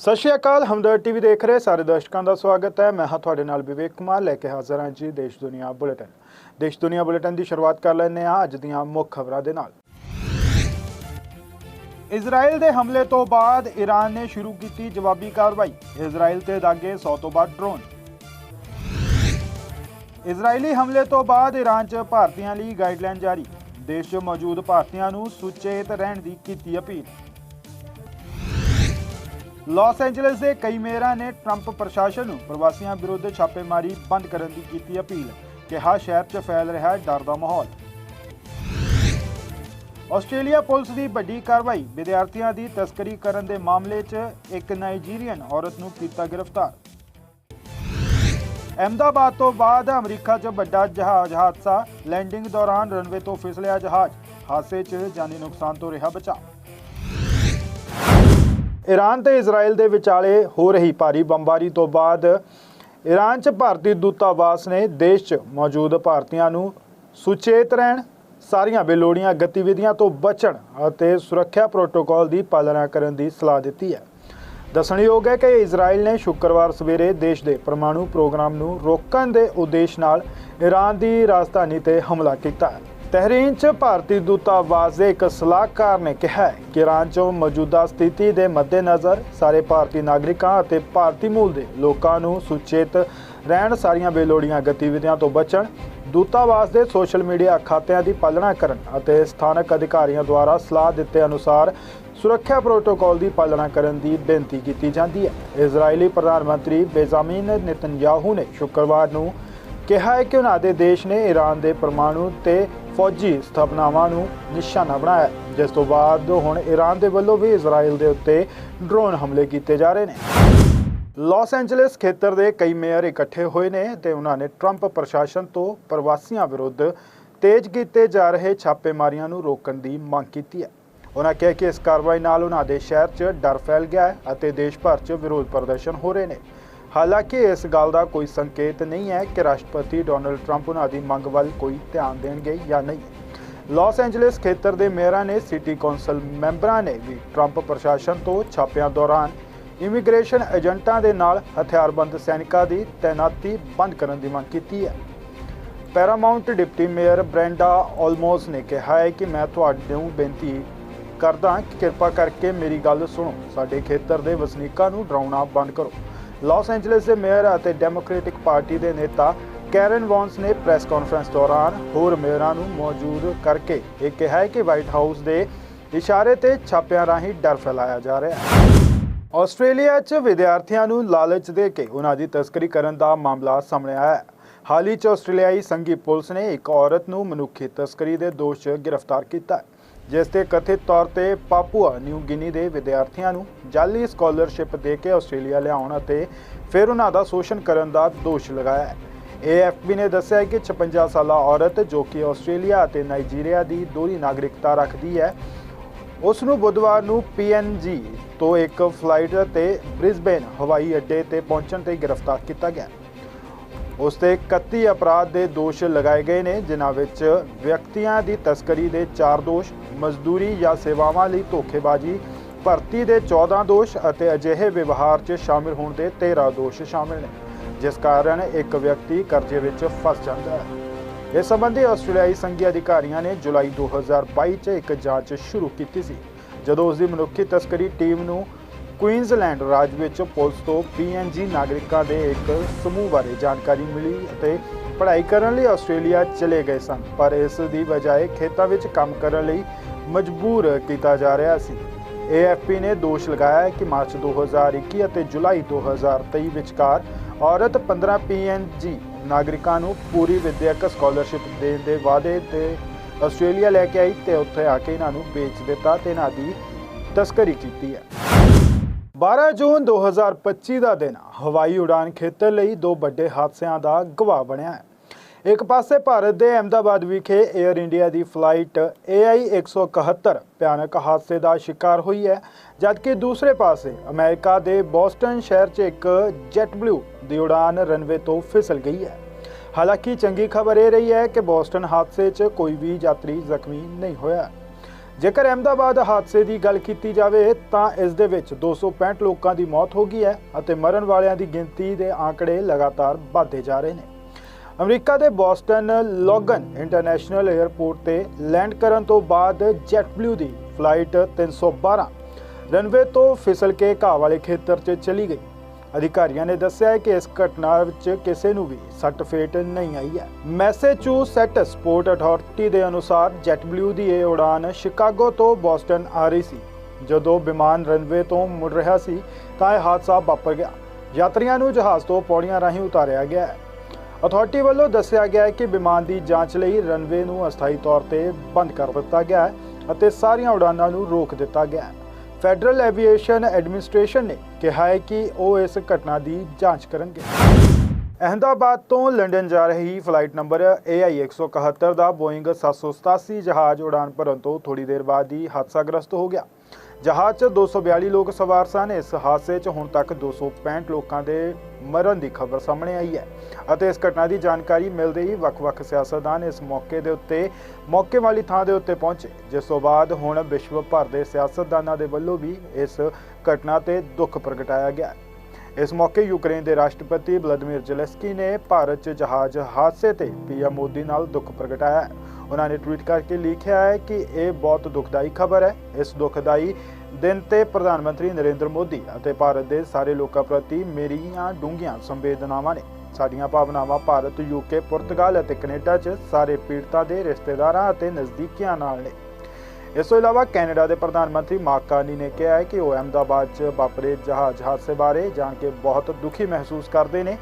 ਸਤਿ ਸ਼੍ਰੀ ਅਕਾਲ ਹਮਦਰ ਟੀਵੀ ਦੇਖ ਰਹੇ ਸਾਰੇ ਦਰਸ਼ਕਾਂ ਦਾ ਸਵਾਗਤ ਹੈ। ਮੈਂ ਹਾਂ ਤੁਹਾਡੇ ਨਾਲ ਵਿਵੇਕ ਕੁਮਾਰ, ਲੈ ਕੇ ਹਾਜ਼ਰ ਹਾਂ ਜੀ ਦੇਸ਼ ਦੁਨੀਆ ਬੁਲੇਟਿਨ। ਦੇਸ਼ ਦੁਨੀਆ ਬੁਲੇਟਿਨ ਦੀ ਸ਼ੁਰੂਆਤ ਕਰ ਲੈਂਦੇ ਹਾਂ ਅੱਜ ਦੀਆਂ ਮੁੱਖ ਖਬਰਾਂ ਦੇ ਨਾਲ। ਇਜ਼ਰਾਈਲ ਦੇ ਹਮਲੇ ਤੋਂ ਬਾਅਦ ਈਰਾਨ ਨੇ ਸ਼ੁਰੂ ਕੀਤੀ ਜਵਾਬੀ ਕਾਰਵਾਈ। ਇਜ਼ਰਾਈਲ ਤੇ ਦਾਗੇ 100 ਤੋਂ ਵੱਧ ਡਰੋਨ। ਇਜ਼ਰਾਈਲੀ ਹਮਲੇ ਤੋਂ ਬਾਅਦ ਈਰਾਨ 'ਚ ਭਾਰਤੀਆਂ ਲਈ ਗਾਈਡਲਾਈਨ ਜਾਰੀ। ਦੇਸ਼ 'ਚ ਮੌਜੂਦ ਭਾਰਤੀਆਂ ਨੂੰ ਸੁਚੇਤ ਰਹਿਣ ਦੀ ਕੀਤੀ ਅਪੀਲ। ਲਾਸ ਐਂਜਲਸ ਦੇ ਕਈ ਮੇਅਰਾਂ ਨੇ ਟਰੰਪ ਪ੍ਰਸ਼ਾਸਨ ਨੂੰ ਪ੍ਰਵਾਸੀਆਂ ਵਿਰੁੱਧ ਛਾਪੇਮਾਰੀ ਬੰਦ ਕਰਨ ਦੀ ਕੀਤੀ ਅਪੀਲ, ਕਿਹਾ ਸ਼ਹਿਰ 'ਚ ਫੈਲ ਰਿਹਾ ਡਰ ਦਾ ਮਾਹੌਲ। ਆਸਟ੍ਰੇਲੀਆ ਪੁਲਿਸ ਦੀ ਵੱਡੀ ਕਾਰਵਾਈ, ਵਿਦਿਆਰਥੀਆਂ ਦੀ ਤਸਕਰੀ ਕਰਨ ਦੇ ਮਾਮਲੇ 'ਚ ਇੱਕ ਨਾਈਜੀਰੀਅਨ ਔਰਤ ਨੂੰ ਕੀਤਾ ਗ੍ਰਿਫਤਾਰ। ਅਹਿਮਦਾਬਾਦ ਤੋਂ ਬਾਅਦ ਅਮਰੀਕਾ 'ਚ ਵੱਡਾ ਜਹਾਜ਼ ਹਾਦਸਾ, ਲੈਂਡਿੰਗ ਦੌਰਾਨ ਰਨਵੇ ਤੋਂ ਫਿਸਲਿਆ ਜਹਾਜ਼, ਹਾਦਸੇ 'ਚ ਜਾਨੀ ਨੁਕਸਾਨ ਤੋਂ ਰਿਹਾ ਬਚਾਅ। ਈਰਾਨ ਤੇ ਇਜ਼ਰਾਈਲ ਦੇ ਵਿਚਾਲੇ ਹੋ ਰਹੀ ਭਾਰੀ ਬੰਬਾਰੀ ਤੋਂ ਬਾਅਦ ਈਰਾਨ 'ਚ ਭਾਰਤੀ ਦੂਤਾਵਾਸ ਨੇ ਦੇਸ਼ 'ਚ ਮੌਜੂਦ ਭਾਰਤੀਆਂ ਨੂੰ ਸੁਚੇਤ ਰਹਿਣ, ਸਾਰੀਆਂ ਬੇਲੋੜੀਆਂ ਗਤੀਵਿਧੀਆਂ ਤੋਂ ਬਚਣ ਅਤੇ ਸੁਰੱਖਿਆ ਪ੍ਰੋਟੋਕਾਲ ਦੀ ਪਾਲਣਾ ਕਰਨ ਦੀ ਸਲਾਹ ਦਿੱਤੀ ਹੈ। ਦੱਸਣਯੋਗ ਹੈ ਕਿ ਇਜ਼ਰਾਈਲ ਨੇ ਸ਼ੁੱਕਰਵਾਰ ਸਵੇਰੇ ਦੇਸ਼ ਦੇ ਪਰਮਾਣੂ ਪ੍ਰੋਗਰਾਮ ਨੂੰ ਰੋਕਣ ਦੇ ਉਦੇਸ਼ ਨਾਲ ਈਰਾਨ ਦੀ ਰਾਜਧਾਨੀ ਤੇ ਹਮਲਾ ਕੀਤਾ ਹੈ। ਤਹਿਰੀਨ 'ਚ ਭਾਰਤੀ ਦੂਤਾਵਾਸ ਦੇ ਇੱਕ ਸਲਾਹਕਾਰ ਨੇ ਕਿਹਾ ਕਿ ਈਰਾਨ 'ਚ ਮੌਜੂਦਾ ਸਥਿਤੀ ਦੇ ਮੱਦੇਨਜ਼ਰ ਸਾਰੇ ਭਾਰਤੀ ਨਾਗਰਿਕਾਂ ਅਤੇ ਭਾਰਤੀ ਮੂਲ ਦੇ ਲੋਕਾਂ ਨੂੰ ਸੁਚੇਤ ਰਹਿਣ ਸਾਰੀਆਂ ਬੇਲੋੜੀਆਂ ਗਤੀਵਿਧੀਆਂ ਤੋਂ ਬਚਣ, ਦੂਤਾਵਾਸ ਦੇ ਸੋਸ਼ਲ ਮੀਡੀਆ ਖਾਤਿਆਂ ਦੀ ਪਾਲਣਾ ਕਰਨ ਅਤੇ ਸਥਾਨਕ ਅਧਿਕਾਰੀਆਂ ਦੁਆਰਾ ਸਲਾਹ ਦਿੱਤੇ ਅਨੁਸਾਰ ਸੁਰੱਖਿਆ ਪ੍ਰੋਟੋਕਾਲ ਦੀ ਪਾਲਣਾ ਕਰਨ ਦੀ ਬੇਨਤੀ ਕੀਤੀ ਜਾਂਦੀ ਹੈ। ਇਜ਼ਰਾਈਲੀ ਪ੍ਰਧਾਨ ਮੰਤਰੀ ਬੇਜ਼ਾਮਿਨ ਨੇਤਨਯਾਹੂ ਨੇ ਸ਼ੁੱਕਰਵਾਰ ਨੂੰ ਕਿਹਾ ਹੈ ਕਿ ਉਹਨਾਂ ਦੇ ਦੇਸ਼ ਨੇ ਈਰਾਨ ਦੇ ਪਰਮਾਣੂ ਤੇ ਫੌਜੀ ਸਥਾਪਨਾਵਾਂ ਨੂੰ ਨਿਸ਼ਾਨਾ ਬਣਾਇਆ, ਜਿਸ ਤੋਂ ਬਾਅਦ ਹੁਣ ਈਰਾਨ ਦੇ ਵੱਲੋਂ ਵੀ ਇਜ਼ਰਾਈਲ ਦੇ ਉੱਤੇ ਡਰੋਨ ਹਮਲੇ ਕੀਤੇ ਜਾ ਰਹੇ ਨੇ। ਲਾਸ ਐਂਜਲਸ ਖੇਤਰ ਦੇ ਕਈ ਮੇਅਰ ਇਕੱਠੇ ਹੋਏ ਨੇ ਤੇ ਉਹਨਾਂ ਨੇ ਟਰੰਪ ਪ੍ਰਸ਼ਾਸਨ ਤੋਂ ਪ੍ਰਵਾਸੀਆਂ ਵਿਰੁੱਧ ਤੇਜ਼ ਕੀਤੇ ਜਾ ਰਹੇ ਛਾਪੇਮਾਰੀਆਂ ਨੂੰ ਰੋਕਣ ਦੀ ਮੰਗ ਕੀਤੀ ਹੈ। ਉਹਨਾਂ ਕਿਹਾ ਕਿ ਇਸ ਕਾਰਵਾਈ ਨਾਲ ਉਹਨਾਂ ਦੇ ਸ਼ਹਿਰ 'ਚ ਡਰ ਫੈਲ ਗਿਆ ਹੈ ਅਤੇ ਦੇਸ਼ ਭਰ 'ਚ ਵਿਰੋਧ ਪ੍ਰਦਰਸ਼ਨ ਹੋ ਰਹੇ ਨੇ। ਹਾਲਾਂਕਿ ਇਸ ਗੱਲ ਦਾ ਕੋਈ ਸੰਕੇਤ ਨਹੀਂ ਹੈ ਕਿ ਰਾਸ਼ਟਰਪਤੀ ਡੋਨਲਡ ਟਰੰਪ ਉਹਨਾਂ ਦੀ ਮੰਗ ਵੱਲ ਕੋਈ ਧਿਆਨ ਦੇਣਗੇ ਜਾਂ ਨਹੀਂ। ਲਾਸ ਐਂਜਲਸ ਖੇਤਰ ਦੇ ਮੇਅਰਾਂ ਨੇ ਸਿਟੀ ਕੌਂਸਲ ਮੈਂਬਰਾਂ ਨੇ ਵੀ ਟਰੰਪ ਪ੍ਰਸ਼ਾਸਨ ਤੋਂ ਛਾਪਿਆਂ ਦੌਰਾਨ ਇਮੀਗ੍ਰੇਸ਼ਨ ਏਜੰਟਾਂ ਦੇ ਨਾਲ ਹਥਿਆਰਬੰਦ ਸੈਨਿਕਾਂ ਦੀ ਤਾਇਨਾਤੀ ਬੰਦ ਕਰਨ ਦੀ ਮੰਗ ਕੀਤੀ ਹੈ। Paramount deputy mayor Brenda Almos ਨੇ ਕਿਹਾ ਹੈ ਕਿ ਮੈਂ ਤੁਹਾਡੇ ਨੂੰ ਬੇਨਤੀ ਕਰਦਾ ਕਿ ਕਿਰਪਾ ਕਰਕੇ ਮੇਰੀ ਗੱਲ ਸੁਣੋ। ਸਾਡੇ ਖੇਤਰ ਦੇ ਵਸਨੀਕਾਂ ਨੂੰ ਡਰਾਉਣਾ ਬੰਦ ਕਰੋ। ਲਾਸ ਐਂਜਲਸ ਦੇ ਮੇਅਰ ਅਤੇ ਡੈਮੋਕ੍ਰੈਟਿਕ ਪਾਰਟੀ ਦੇ ਨੇਤਾ ਕੈਰਨ ਵੌਨਸ ਨੇ ਪ੍ਰੈਸ ਕਾਨਫਰੰਸ ਦੌਰਾਨ ਹੋਰ ਮੇਅਰਾਂ ਨੂੰ ਮੌਜੂਦ ਕਰਕੇ ਇਹ ਕਿਹਾ ਕਿ ਵਾਈਟ ਹਾਊਸ ਦੇ ਇਸ਼ਾਰੇ ਤੇ ਛਾਪਿਆਂ ਰਾਹੀਂ ਡਰ ਫੈਲਾਇਆ ਜਾ ਰਿਹਾ ਹੈ। ਆਸਟ੍ਰੇਲੀਆ 'ਚ ਵਿਦਿਆਰਥੀਆਂ ਨੂੰ ਲਾਲਚ ਦੇ ਕੇ ਉਹਨਾਂ ਦੀ ਤਸਕਰੀ ਕਰਨ ਦਾ ਮਾਮਲਾ ਸਾਹਮਣੇ ਆਇਆ ਹੈ। ਹਾਲ ਹੀ 'ਚ ਆਸਟ੍ਰੇਲੀਆਈ ਸੰਘੀ ਪੁਲਿਸ ਨੇ ਇੱਕ ਔਰਤ ਨੂੰ ਮਨੁੱਖੀ ਤਸਕਰੀ ਦੇ ਦੋਸ਼ 'ਚ ਗ੍ਰਿਫਤਾਰ ਕੀਤਾ ਹੈ। ਜਿਸ ਤੇ ਕਥਿਤ ਤੌਰ ਤੇ ਪਾਪੂਆ ਨਿਊ ਗਿਨੀ ਦੇ ਵਿਦਿਆਰਥੀਆਂ ਨੂੰ ਜਾਲੀ ਸਕਾਲਰਸ਼ਿਪ ਦੇ ਕੇ ਆਸਟ੍ਰੇਲੀਆ ਲਿਆਉਣ ਅਤੇ ਫਿਰ ਉਹਨਾਂ ਦਾ ਸ਼ੋਸ਼ਣ ਕਰਨ ਦਾ ਦੋਸ਼ ਲਗਾਇਆ ਹੈ। AFP ਨੇ ਦੱਸਿਆ ਕਿ 56 ਸਾਲਾ ਔਰਤ ਜੋ ਕਿ ਆਸਟ੍ਰੇਲੀਆ ਅਤੇ ਨਾਈਜੀਰੀਆ ਦੀ ਦੋਹਰੀ ਨਾਗਰਿਕਤਾ ਰੱਖਦੀ ਹੈ ਉਸ ਨੂੰ ਬੁੱਧਵਾਰ ਨੂੰ PNG ਤੋਂ ਇੱਕ ਫਲਾਈਟ ਤੇ ਬ੍ਰਿਸਬੇਨ ਹਵਾਈ ਅੱਡੇ ਤੇ ਪਹੁੰਚਣ ਤੇ ਗ੍ਰਿਫਤਾਰ ਕੀਤਾ ਗਿਆ। ਉਸ ਤੇ 31 ਅਪਰਾਧ ਦੇ ਦੋਸ਼ ਲਗਾਏ ਗਏ ਨੇ, ਜਿਨ੍ਹਾਂ ਵਿੱਚ ਵਿਅਕਤੀਆਂ ਦੀ ਤਸਕਰੀ ਦੇ 4 ਦੋਸ਼, ਮਜ਼ਦੂਰੀ ਜਾਂ ਸੇਵਾਵਾਂ ਲਈ ਧੋਖੇਬਾਜ਼ੀ, ਭਰਤੀ ਦੇ 14 ਦੋਸ਼ ਅਤੇ ਅਜਿਹੇ ਵਿਵਹਾਰ 'ਚ ਸ਼ਾਮਿਲ ਹੋਣ ਦੇ 13 ਦੋਸ਼ ਸ਼ਾਮਿਲ ਨੇ, ਜਿਸ ਕਾਰਨ ਇੱਕ ਵਿਅਕਤੀ ਕਰਜ਼ੇ ਵਿੱਚ ਫਸ ਜਾਂਦਾ ਹੈ। ਇਸ ਸੰਬੰਧੀ ਆਸਟ੍ਰੇਲੀਆਈ ਸੰਘੀ ਅਧਿਕਾਰੀਆਂ ਨੇ ਜੁਲਾਈ 2022 'ਚ ਇੱਕ ਜਾਂਚ ਸ਼ੁਰੂ ਕੀਤੀ ਸੀ, ਜਦੋਂ ਉਸ ਦੀ ਮਨੁੱਖੀ ਤਸਕਰੀ ਟੀਮ ਨੂੰ ਕੁਈਨਜ਼ਲੈਂਡ ਰਾਜ ਵਿੱਚ ਪੁਲਿਸ ਤੋਂ ਪੀਐਨਜੀ ਨਾਗਰਿਕਾਂ ਦੇ ਇੱਕ ਸਮੂਹ ਬਾਰੇ ਜਾਣਕਾਰੀ ਮਿਲੀ ਅਤੇ ਪੜ੍ਹਾਈ ਕਰਨ ਲਈ ਆਸਟ੍ਰੇਲੀਆ ਚਲੇ ਗਏ ਸਨ, ਪਰ ਇਸ ਦੀ ਬਜਾਏ ਖੇਤਾਂ ਵਿੱਚ ਕੰਮ ਕਰਨ ਲਈ ਮਜਬੂਰ ਕੀਤਾ ਜਾ ਰਿਹਾ ਸੀ। AFP ਨੇ ਦੋਸ਼ ਲਗਾਇਆ ਕਿ ਮਾਰਚ 2021 ਅਤੇ ਜੁਲਾਈ 2023 ਵਿਚਕਾਰ ਔਰਤ 15 PNG ਨਾਗਰਿਕਾਂ ਨੂੰ ਪੂਰੀ ਵਿਦਿਅਕ ਸਕਾਲਰਸ਼ਿਪ ਦੇਣ ਦੇ ਵਾਅਦੇ ਤੇ ਆਸਟ੍ਰੇਲੀਆ ਲੈ ਕੇ ਆਈ ਤੇ ਉੱਥੇ ਆ ਕੇ ਇਹਨਾਂ ਨੂੰ ਵੇਚ ਦਿੱਤਾ ਤੇ ਇਹਨਾਂ ਦੀ ਤਸਕਰੀ ਕੀਤੀ ਹੈ। 12 ਜੂਨ 2025 ਦਾ ਦਿਨ ਹਵਾਈ ਉਡਾਨ ਖੇਤਰ ਲਈ ਦੋ ਵੱਡੇ ਹਾਦਸਿਆਂ ਦਾ ਗਵਾਹ ਬਣਿਆ ਹੈ। ਇੱਕ ਪਾਸੇ ਭਾਰਤ ਦੇ ਅਹਿਮਦਾਬਾਦ ਵਿਖੇ 에ਅਰ ਇੰਡੀਆ ਦੀ ਫਲਾਈਟ AI 171 ਭਿਆਨਕ ਹਾਦਸੇ ਦਾ ਸ਼ਿਕਾਰ ਹੋਈ ਹੈ, ਜਦਕਿ ਦੂਸਰੇ ਪਾਸੇ ਅਮਰੀਕਾ ਦੇ ਬੋਸਟਨ ਸ਼ਹਿਰ 'ਚ ਇੱਕ ਜੈਟ ਬਲੂ ਦੀ ਉਡਾਨ ਰਨਵੇ ਤੋਂ ਫਿਸਲ ਗਈ ਹੈ। ਹਾਲਾਂਕਿ ਚੰਗੀ ਖਬਰ ਇਹ ਰਹੀ ਹੈ ਕਿ ਬੋਸਟਨ ਹਾਦਸੇ 'ਚ ਕੋਈ ਵੀ ਯਾਤਰੀ ਜ਼ਖਮੀ ਨਹੀਂ ਹੋਇਆ। ਜੇਕਰ ਅਹਿਮਦਾਬਾਦ ਹਾਦਸੇ ਦੀ ਗੱਲ ਕੀਤੀ ਜਾਵੇ, ਤਾਂ ਇਸ ਦੇ ਵਿੱਚ 265 ਲੋਕਾਂ ਦੀ ਮੌਤ ਹੋ ਗਈ ਹੈ ਅਤੇ ਮਰਨ ਵਾਲਿਆਂ ਦੀ ਗਿਣਤੀ ਦੇ ਆંકੜੇ ਲਗਾਤਾਰ ਵਧਦੇ ਜਾ ਰਹੇ ਨੇ। ਅਮਰੀਕਾ ਦੇ ਬੋਸਟਨ ਲੋਗਨ ਇੰਟਰਨੈਸ਼ਨਲ 에ਅਰਪੋਰਟ ਤੇ ਲੈਂਡ ਕਰਨ ਤੋਂ ਬਾਅਦ ਜੈਟ ਜੈਟਬਲੂ ਦੀ ਫਲਾਈਟ 312 ਰਨਵੇ ਤੋਂ ਫਿਸਲ ਕੇ ਘਾਹ ਵਾਲੇ ਖੇਤਰ 'ਚ ਚਲੀ ਗਈ। ਅਧਿਕਾਰੀਆਂ ਨੇ ਦੱਸਿਆ ਕਿ ਇਸ ਘਟਨਾ ਵਿੱਚ ਕਿਸੇ ਨੂੰ ਵੀ ਸੱਟ ਫੇਟ ਨਹੀਂ ਆਈ ਹੈ। ਮੈਸੇਚੂਸੈਟਸ ਪੋਰਟ ਅਥਾਰਟੀ ਦੇ ਅਨੁਸਾਰ ਜੈਟਬਲੂ ਦੀ ਇਹ ਉਡਾਨ ਸ਼ਿਕਾਗੋ ਤੋਂ ਬੋਸਟਨ ਆ ਰਹੀ ਸੀ। ਜਦੋਂ ਵਿਮਾਨ ਰਨਵੇ ਤੋਂ ਮੁੜ ਰਿਹਾ ਸੀ, ਤਾਂ ਇਹ ਹਾਦਸਾ ਵਾਪਰ ਗਿਆ। ਯਾਤਰੀਆਂ ਨੂੰ ਜਹਾਜ਼ ਤੋਂ ਪੌੜੀਆਂ ਰਾਹੀਂ ਉਤਾਰਿਆ ਗਿਆ ਹੈ। ਅਥਾਰਟੀ ਵੱਲੋਂ ਦੱਸਿਆ ਗਿਆ ਹੈ ਕਿ ਵਿਮਾਨ ਦੀ ਜਾਂਚ ਲਈ ਰਨਵੇ ਨੂੰ ਅਸਥਾਈ ਤੌਰ ਤੇ ਬੰਦ ਕਰ ਦਿੱਤਾ ਗਿਆ ਹੈ ਅਤੇ ਸਾਰੀਆਂ ਉਡਾਨਾਂ ਨੂੰ ਰੋਕ ਦਿੱਤਾ ਗਿਆ ਹੈ। ਫੈਡਰਲ ਐਵੀਏਸ਼ਨ ਐਡਮਿਨਿਸਟ੍ਰੇਸ਼ਨ ਨੇ ਕਿਹਾ ਹੈ ਕਿ ਉਹ ਇਸ ਘਟਨਾ ਦੀ ਜਾਂਚ ਕਰਨਗੇ। ਅਹਿਮਦਾਬਾਦ ਤੋਂ ਲੰਡਨ ਜਾ ਰਹੀ ਫਲਾਈਟ ਨੰਬਰ AI 171 ਦਾ ਬੋਇੰਗ 787 ਜਹਾਜ਼ ਉਡਾਨ ਭਰਨ ਤੋਂ ਥੋੜੀ ਦੇਰ ਬਾਅਦ ਹੀ ਹਾਦਸਾਗ੍ਰਸਤ ਹੋ ਗਿਆ। ਜਹਾਜ਼ 'ਚ 242 ਲੋਕ ਸਵਾਰ ਸਨ। ਇਸ ਹਾਦਸੇ 'ਚ ਹੁਣ ਤੱਕ 265 ਲੋਕਾਂ ਦੇ ਮਰਨ ਦੀ ਖਬਰ ਸਾਹਮਣੇ ਆਈ ਹੈ ਅਤੇ ਇਸ ਘਟਨਾ ਦੀ ਜਾਣਕਾਰੀ ਮਿਲਦੇ ਹੀ ਵੱਖ-ਵੱਖ ਸਿਆਸਤਦਾਨ ਇਸ ਮੌਕੇ ਦੇ ਉੱਤੇ, ਮੌਕੇ ਵਾਲੀ ਥਾਂ ਦੇ ਉੱਤੇ ਪਹੁੰਚੇ, ਜਿਸ ਤੋਂ ਬਾਅਦ ਹੁਣ ਵਿਸ਼ਵ ਭਰ ਦੇ ਸਿਆਸਤਦਾਨਾਂ ਦੇ ਵੱਲੋਂ ਵੀ ਇਸ ਘਟਨਾ ਤੇ ਦੁੱਖ ਪ੍ਰਗਟਾਇਆ ਗਿਆ ਇਸ ਮੌਕੇ ਯੂਕਰੇਨ ਦੇ ਰਾਸ਼ਟਰਪਤੀ ਵਲਾਦੀਮੀਰ ਜ਼ੈਲੈਂਸਕੀ ਨੇ ਭਾਰਤ 'ਚ ਜਹਾਜ਼ ਹਾਦਸੇ ਤੇ ਪੀਐਮ ਮੋਦੀ ਨਾਲ ਦੁੱਖ ਪ੍ਰਗਟਾਇਆ ਉਹਨਾਂ ਨੇ ਟਵੀਟ ਕਰਕੇ ਲਿਖਿਆ ਹੈ ਕਿ ਇਹ ਬਹੁਤ ਦੁਖਦਾਈ ਖਬਰ ਹੈ। ਇਸ ਦੁਖਦਾਈ ਦਿਨ ਤੇ ਪ੍ਰਧਾਨ ਮੰਤਰੀ ਨਰਿੰਦਰ ਮੋਦੀ ਅਤੇ ਭਾਰਤ ਦੇ ਸਾਰੇ ਲੋਕਾਂ ਪ੍ਰਤੀ ਮੇਰੀਆਂ ਡੂੰਘੀਆਂ ਸੰਵੇਦਨਾਵਾਂ ਨੇ। ਸਾਡੀਆਂ ਭਾਵਨਾਵਾਂ ਭਾਰਤ ਯੂਕੇ ਪੁਰਤਗਾਲ ਅਤੇ ਕੈਨੇਡਾ 'ਚ ਸਾਰੇ ਪੀੜਤਾਂ ਦੇ ਰਿਸ਼ਤੇਦਾਰਾਂ ਅਤੇ ਨਜ਼ਦੀਕੀਆਂ ਨਾਲ ਨੇ। ਇਸ ਤੋਂ ਇਲਾਵਾ ਕੈਨੇਡਾ ਦੇ ਪ੍ਰਧਾਨ ਮੰਤਰੀ ਮਾਰਕ ਕਾਰਨੀ ਨੇ ਕਿਹਾ ਹੈ ਕਿ ਉਹ ਅਹਿਮਦਾਬਾਦ 'ਚ ਵਾਪਰੇ ਜਹਾਜ਼ ਹਾਦਸੇ ਬਾਰੇ ਜਾਣ ਕੇ ਬਹੁਤ ਦੁਖੀ ਮਹਿਸੂਸ ਕਰਦੇ ਨੇ,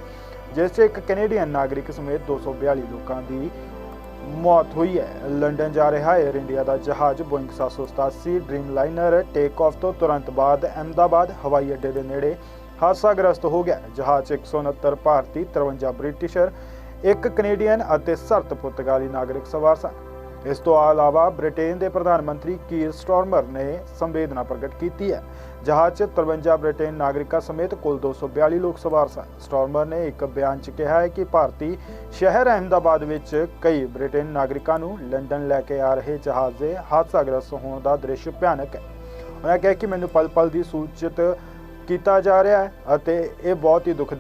ਜਿਸ 'ਚ ਇੱਕ ਕੈਨੇਡੀਅਨ ਨਾਗਰਿਕ ਸਮੇਤ 242 ਲੋਕਾਂ ਦੀ ਮੌਤ ਹੋਈ ਹੈ। ਲੰਡਨ ਜਾ ਰਿਹਾ ਏਅਰ ਇੰਡੀਆ ਦਾ ਜਹਾਜ਼ Boeing 787 Dreamliner take off ਤੋਂ ਤੁਰੰਤ ਬਾਅਦ ਅਹਿਮਦਾਬਾਦ ਹਵਾਈ ਅੱਡੇ ਦੇ ਨੇੜੇ ਹਾਦਸਾਗ੍ਰਸਤ ਹੋ ਗਿਆ। ਜਹਾਜ਼ 'ਚ 169 ਭਾਰਤੀ 53 ਬ੍ਰਿਟਿਸ਼ਰ, ਇੱਕ ਕੈਨੇਡੀਅਨ ਅਤੇ 7 ਪੁਰਤਗਾਲੀ ਨਾਗਰਿਕ ਸਵਾਰ ਸਨ। ਇਸ ਤੋਂ ਇਲਾਵਾ ਬ੍ਰਿਟੇਨ ਦੇ ਪ੍ਰਧਾਨ ਮੰਤਰੀ ਕੀਰ ਸਟਾਰਮਰ ਨੇ ਸੰਵੇਦਨਾ ਪ੍ਰਗਟ ਕੀਤੀ ਹੈ। ਜਹਾਜ਼ 'ਚ 53 ਬ੍ਰਿਟੇਨ ਨਾਗਰਿਕਾਂ ਸਮੇਤ ਕੁੱਲ 242 ਲੋਕ ਸਵਾਰ ਸਨ। ਸਟਾਰਮਰ ਨੇ ਇੱਕ ਬਿਆਨ 'ਚ ਕਿਹਾ ਹੈ ਕਿ ਭਾਰਤੀ ਸ਼ਹਿਰ ਅਹਿਮਦਾਬਾਦ ਵਿੱਚ ਕਈ ਬ੍ਰਿਟੇਨ ਨਾਗਰਿਕਾਂ ਨੂੰ ਲੰਡਨ ਲੈ ਕੇ ਆ ਰਹੇ ਜਹਾਜ਼ ਦੇ ਹਾਦਸਾਗ੍ਰਸਤ ਹੋਣ ਦਾ ਦ੍ਰਿਸ਼ ਭਿਆਨਕ ਹੈ। ਉਹਨਾਂ ਕਿਹਾ ਕਿ ਮੈਨੂੰ ਪਲ-ਪਲ ਦੀ ਸੂਚਿਤ ਕੀਤਾ ਜਾ ਰਿਹਾ ਹੈ ਅਤੇ ਇਹ ਬਹੁਤ ਹੀ ਦੁਖਦਾਈ